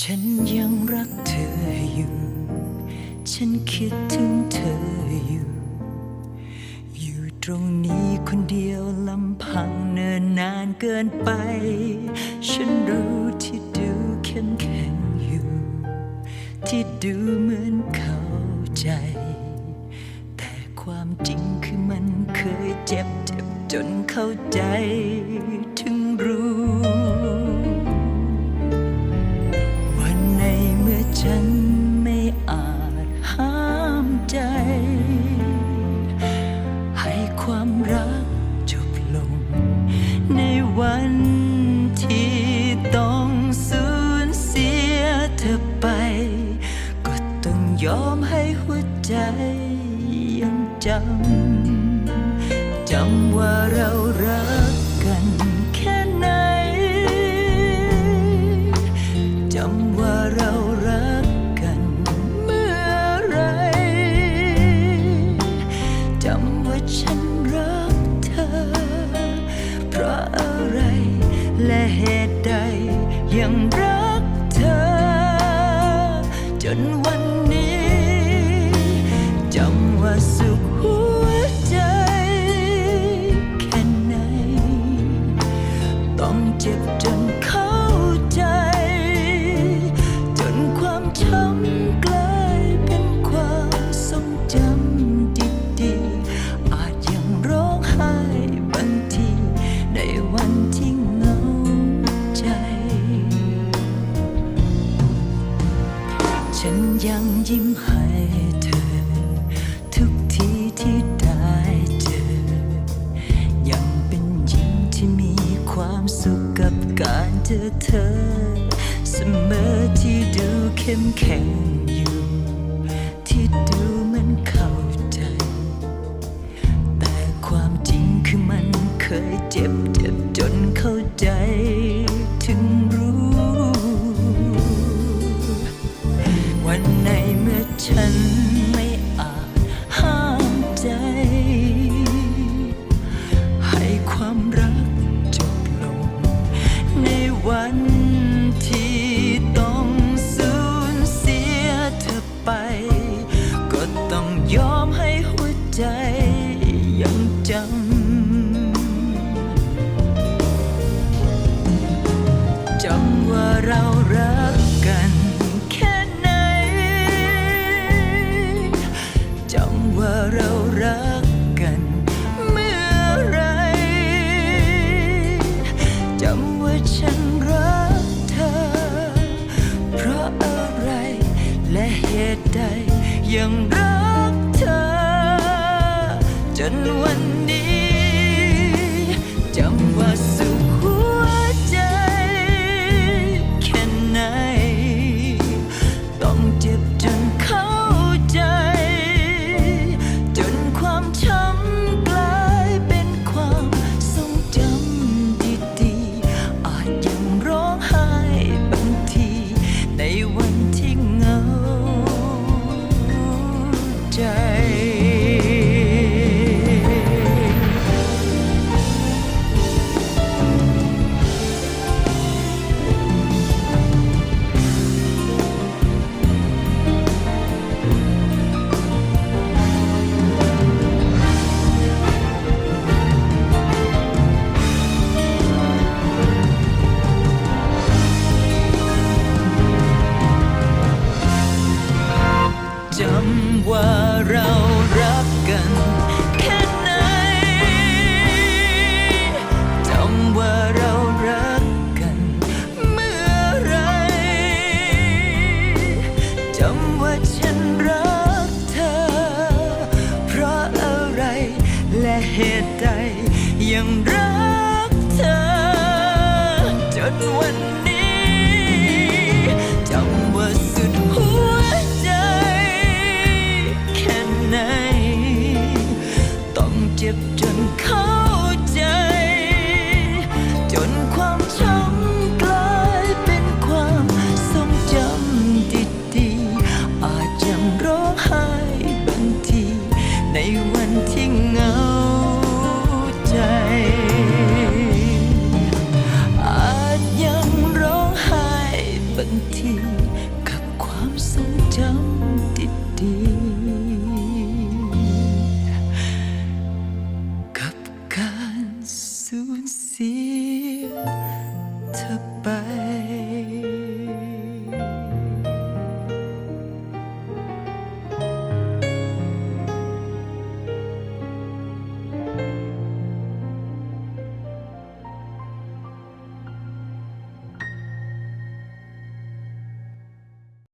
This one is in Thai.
ฉันยังรักเธออยู่ ฉันคิดถึงเธออยู่ อยู่ตรงนี้คนเดียวลำพังเนินนานเกินไป ฉันรู้ที่ดูเข้มแข็งอยู่ ที่ดูเหมือนเข้าใจ แต่ความจริงคือมันเคยเจ็บเจ็บจนเข้าใจ รักจบลง ในวันที่ต้องสูญเสียเธอไป ก็ต้องยอมให้หัวใจยังจำจำว่าเรารักกันแค่ไหนจำว่าเรา เหตุใดยังรักเธอ จนวัน ฉันยังยิ้มให้เธอ ทุกทีที่ได้เจอ ยังเป็นหญิงที่มีความสุขกับการเจอเธอ เสมอที่ดูเข้มแข็งอยู่ ที่ดูมันเข้าใจ แต่ความจริงคือมันเคยเจ็บเจ็บจนเข้าใจังรักเธอ จนวันนี้จำว่า ยังรักเธอ จนวัน